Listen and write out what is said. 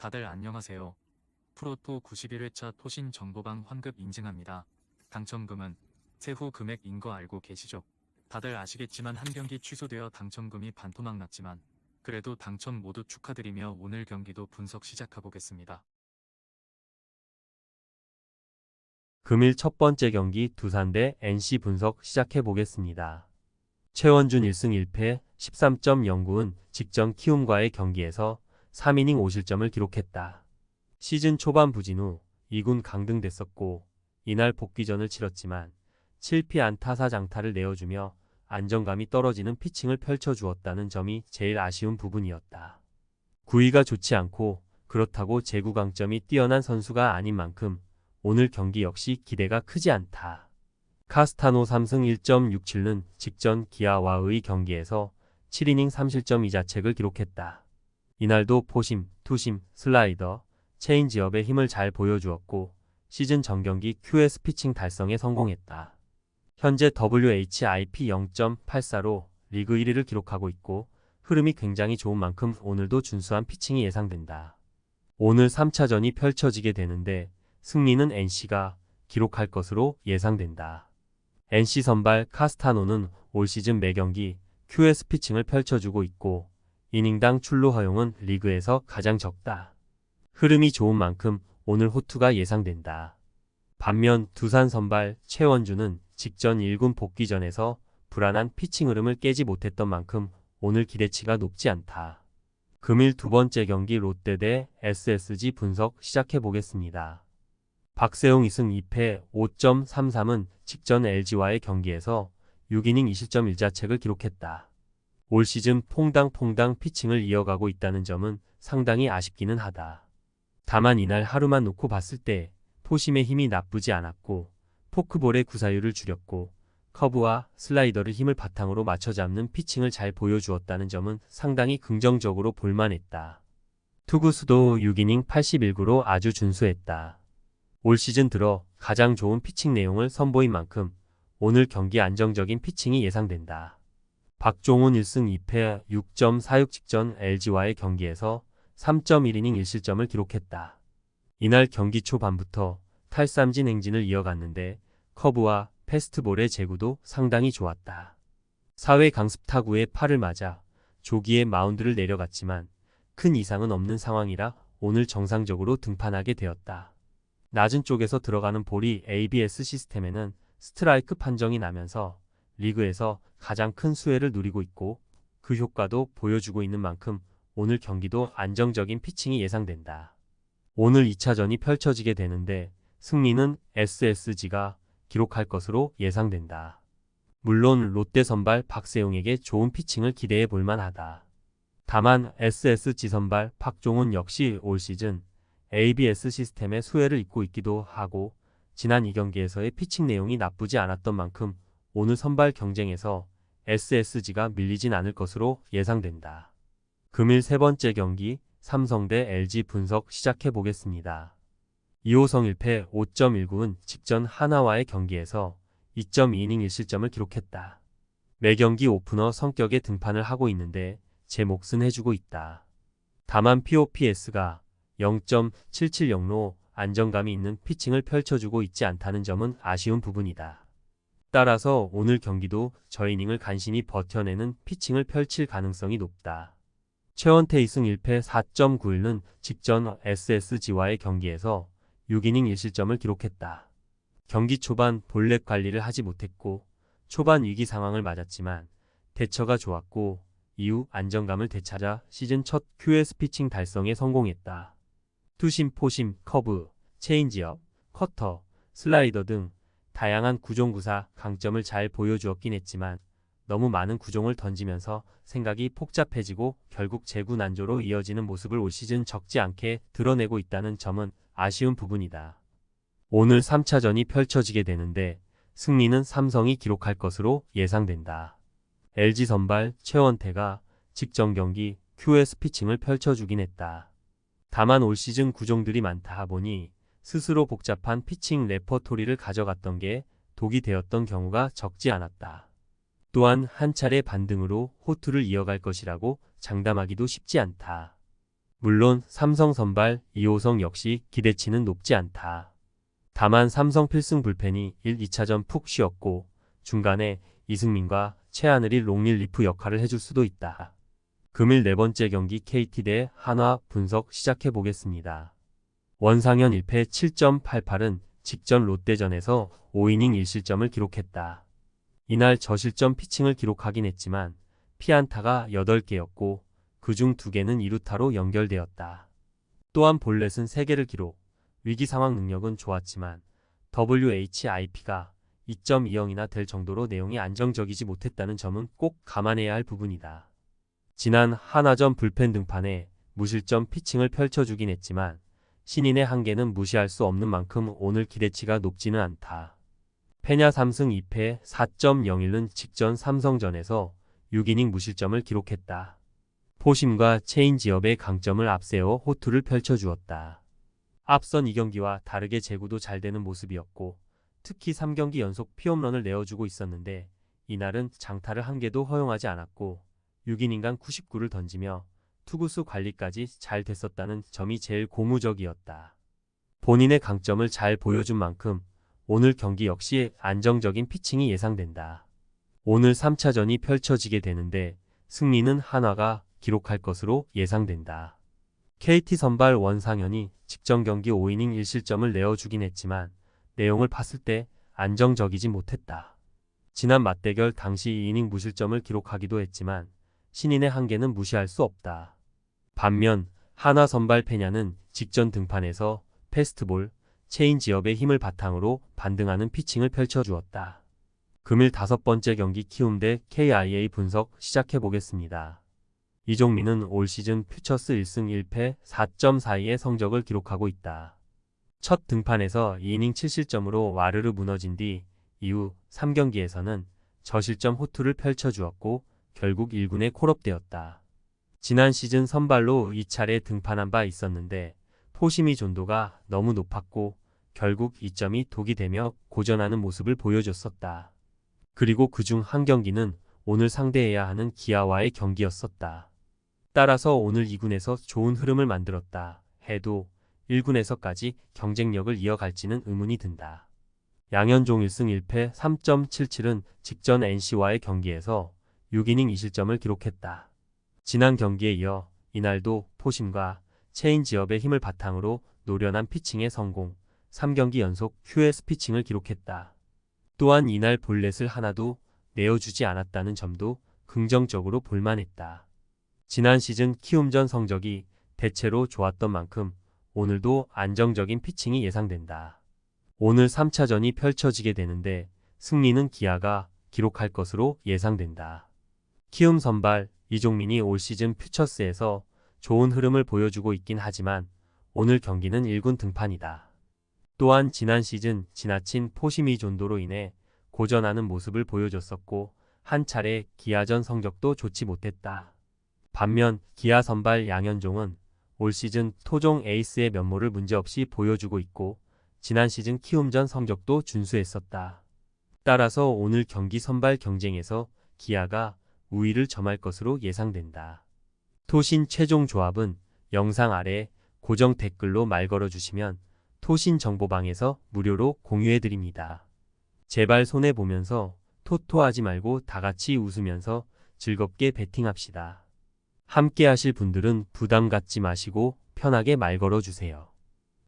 다들 안녕하세요. 프로토 91회차 토신 정보방 환급 인증합니다. 당첨금은 세후 금액인 거 알고 계시죠? 다들 아시겠지만 한 경기 취소되어 당첨금이 반토막 났지만 그래도 당첨 모두 축하드리며 오늘 경기도 분석 시작해보겠습니다. 금일 첫 번째 경기 두산 대 NC 분석 시작해 보겠습니다. 최원준 1승 1패 13.09은 직전 키움과의 경기에서 3이닝 5실점을 기록했다. 시즌 초반 부진 후 2군 강등됐었고 이날 복귀전을 치렀지만 7피 안타사 장타를 내어주며 안정감이 떨어지는 피칭을 펼쳐주었다는 점이 제일 아쉬운 부분이었다. 구위가 좋지 않고 그렇다고 제구 강점이 뛰어난 선수가 아닌 만큼 오늘 경기 역시 기대가 크지 않다. 카스타노 3승 1.67는 직전 기아와의 경기에서 7이닝 3실점 2자책을 기록했다. 이날도 포심, 투심, 슬라이더, 체인지업의 힘을 잘 보여주었고 시즌 전경기 QS 피칭 달성에 성공했다. 현재 WHIP 0.84로 리그 1위를 기록하고 있고 흐름이 굉장히 좋은 만큼 오늘도 준수한 피칭이 예상된다. 오늘 3차전이 펼쳐지게 되는데 승리는 NC가 기록할 것으로 예상된다. NC 선발 카스타노는 올 시즌 매경기 QS 피칭을 펼쳐주고 있고 이닝당 출루 허용은 리그에서 가장 적다. 흐름이 좋은 만큼 오늘 호투가 예상된다. 반면 두산 선발 최원주는 직전 1군 복귀전에서 불안한 피칭 흐름을 깨지 못했던 만큼 오늘 기대치가 높지 않다. 금일 두 번째 경기 롯데 대 SSG 분석 시작해 보겠습니다. 박세웅 2승 2패 5.33은 직전 LG와의 경기에서 6이닝 2실점 1자책을 기록했다. 올 시즌 퐁당퐁당 피칭을 이어가고 있다는 점은 상당히 아쉽기는 하다. 다만 이날 하루만 놓고 봤을 때 포심의 힘이 나쁘지 않았고 포크볼의 구사율을 줄였고 커브와 슬라이더를 힘을 바탕으로 맞춰 잡는 피칭을 잘 보여주었다는 점은 상당히 긍정적으로 볼만했다. 투구수도 6이닝 81구로 아주 준수했다. 올 시즌 들어 가장 좋은 피칭 내용을 선보인 만큼 오늘 경기 안정적인 피칭이 예상된다. 박종훈 1승 2패 6.46 직전 LG와의 경기에서 3.1이닝 1실점을 기록했다. 이날 경기 초반부터 탈삼진 행진을 이어갔는데 커브와 패스트볼의 제구도 상당히 좋았다. 사회 강습 타구에 팔을 맞아 조기에 마운드를 내려갔지만 큰 이상은 없는 상황이라 오늘 정상적으로 등판하게 되었다. 낮은 쪽에서 들어가는 볼이 ABS 시스템에는 스트라이크 판정이 나면서 리그에서 가장 큰 수혜를 누리고 있고 그 효과도 보여주고 있는 만큼 오늘 경기도 안정적인 피칭이 예상된다. 오늘 2차전이 펼쳐지게 되는데 승리는 SSG가 기록할 것으로 예상된다. 물론 롯데 선발 박세웅에게 좋은 피칭을 기대해 볼 만하다. 다만 SSG 선발 박종훈 역시 올 시즌 ABS 시스템의 수혜를 입고 있기도 하고 지난 2경기에서의 피칭 내용이 나쁘지 않았던 만큼 오늘 선발 경쟁에서 SSG가 밀리진 않을 것으로 예상된다. 금일 세 번째 경기 삼성 대 LG 분석 시작해 보겠습니다. 2호성 1패 5.19은 직전 하나와의 경기에서 2.2이닝 1실점을 기록했다. 매 경기 오프너 성격의 등판을 하고 있는데 제 몫은 해주고 있다. 다만 POPS가 0.770로 안정감이 있는 피칭을 펼쳐주고 있지 않다는 점은 아쉬운 부분이다. 따라서 오늘 경기도 저 이닝을 간신히 버텨내는 피칭을 펼칠 가능성이 높다. 최원태 2승 1패 4.91는 직전 SSG와의 경기에서 6이닝 1실점을 기록했다. 경기 초반 볼넷 관리를 하지 못했고 초반 위기 상황을 맞았지만 대처가 좋았고 이후 안정감을 되찾아 시즌 첫 QS 피칭 달성에 성공했다. 투심, 포심, 커브, 체인지업, 커터, 슬라이더 등 다양한 구종구사 강점을 잘 보여주었긴 했지만 너무 많은 구종을 던지면서 생각이 복잡해지고 결국 재구 난조로 이어지는 모습을 올 시즌 적지 않게 드러내고 있다는 점은 아쉬운 부분이다. 오늘 3차전이 펼쳐지게 되는데 승리는 삼성이 기록할 것으로 예상된다. LG 선발 최원태가 직전 경기 QS 피칭을 펼쳐주긴 했다. 다만 올 시즌 구종들이 많다 보니 스스로 복잡한 피칭 레퍼토리를 가져갔던 게 독이 되었던 경우가 적지 않았다. 또한 한 차례 반등으로 호투를 이어갈 것이라고 장담하기도 쉽지 않다. 물론 삼성 선발 이호성 역시 기대치는 높지 않다. 다만 삼성 필승 불펜이 1, 2차전 푹 쉬었고 중간에 이승민과 최하늘이 롱릴리프 역할을 해줄 수도 있다. 금일 네 번째 경기 KT 대 한화 분석 시작해 보겠습니다. 원상현 1패 7.88은 직전 롯데전에서 5이닝 1실점을 기록했다. 이날 저실점 피칭을 기록하긴 했지만 피안타가 8개였고 그중 2개는 2루타로 연결되었다. 또한 볼넷은 3개를 기록, 위기 상황 능력은 좋았지만 WHIP가 2.20이나 될 정도로 내용이 안정적이지 못했다는 점은 꼭 감안해야 할 부분이다. 지난 한화전 불펜 등판에 무실점 피칭을 펼쳐주긴 했지만 신인의 한계는 무시할 수 없는 만큼 오늘 기대치가 높지는 않다. 페냐 3승 2패 4.01은 직전 삼성전에서 6이닝 무실점을 기록했다. 포심과 체인 지업의 강점을 앞세워 호투를 펼쳐주었다. 앞선 2경기와 다르게 제구도 잘 되는 모습이었고 특히 3경기 연속 피홈런을 내어주고 있었는데 이날은 장타를 한 개도 허용하지 않았고 6이닝간 99를 던지며 투구수 관리까지 잘 됐었다는 점이 제일 고무적이었다. 본인의 강점을 잘 보여준 만큼 오늘 경기 역시 안정적인 피칭이 예상된다. 오늘 3차전이 펼쳐지게 되는데 승리는 한화가 기록할 것으로 예상된다. KT 선발 원상현이 직전 경기 5이닝 1실점을 내어주긴 했지만 내용을 봤을 때 안정적이지 못했다. 지난 맞대결 당시 2이닝 무실점을 기록하기도 했지만 신인의 한계는 무시할 수 없다. 반면 하나 선발 페냐는 직전 등판에서 패스트볼, 체인 지업의 힘을 바탕으로 반등하는 피칭을 펼쳐주었다. 금일 다섯 번째 경기 키움 대 KIA 분석 시작해 보겠습니다. 이종민은 올 시즌 퓨처스 1승 1패 4.42의 성적을 기록하고 있다. 첫 등판에서 2이닝 7실점으로 와르르 무너진 뒤 이후 3경기에서는 저실점 호투를 펼쳐주었고 결국 1군에 콜업되었다. 지난 시즌 선발로 2차례 등판한 바 있었는데 포심이 존도가 너무 높았고 결국 2점이 독이 되며 고전하는 모습을 보여줬었다. 그리고 그 중 한 경기는 오늘 상대해야 하는 기아와의 경기였었다. 따라서 오늘 2군에서 좋은 흐름을 만들었다 해도 1군에서까지 경쟁력을 이어갈지는 의문이 든다. 양현종 1승 1패 3.77은 직전 NC와의 경기에서 6이닝 2실점을 기록했다. 지난 경기에 이어 이날도 포심과 체인 지업의 힘을 바탕으로 노련한 피칭에 성공, 3경기 연속 QS 피칭을 기록했다. 또한 이날 볼넷을 하나도 내어주지 않았다는 점도 긍정적으로 볼만했다. 지난 시즌 키움전 성적이 대체로 좋았던 만큼 오늘도 안정적인 피칭이 예상된다. 오늘 3차전이 펼쳐지게 되는데 승리는 기아가 기록할 것으로 예상된다. 키움 선발 이종민이 올 시즌 퓨처스에서 좋은 흐름을 보여주고 있긴 하지만 오늘 경기는 1군 등판이다. 또한 지난 시즌 지나친 포심이 존도로 인해 고전하는 모습을 보여줬었고 한 차례 기아전 성적도 좋지 못했다. 반면 기아 선발 양현종은 올 시즌 토종 에이스의 면모를 문제없이 보여주고 있고 지난 시즌 키움전 성적도 준수했었다. 따라서 오늘 경기 선발 경쟁에서 기아가 우위를 점할 것으로 예상된다. 토신 최종 조합은 영상 아래 고정 댓글로 말 걸어주시면 토신 정보방에서 무료로 공유해드립니다. 제발 손해보면서 토토하지 말고 다 같이 웃으면서 즐겁게 베팅합시다. 함께 하실 분들은 부담 갖지 마시고 편하게 말 걸어주세요.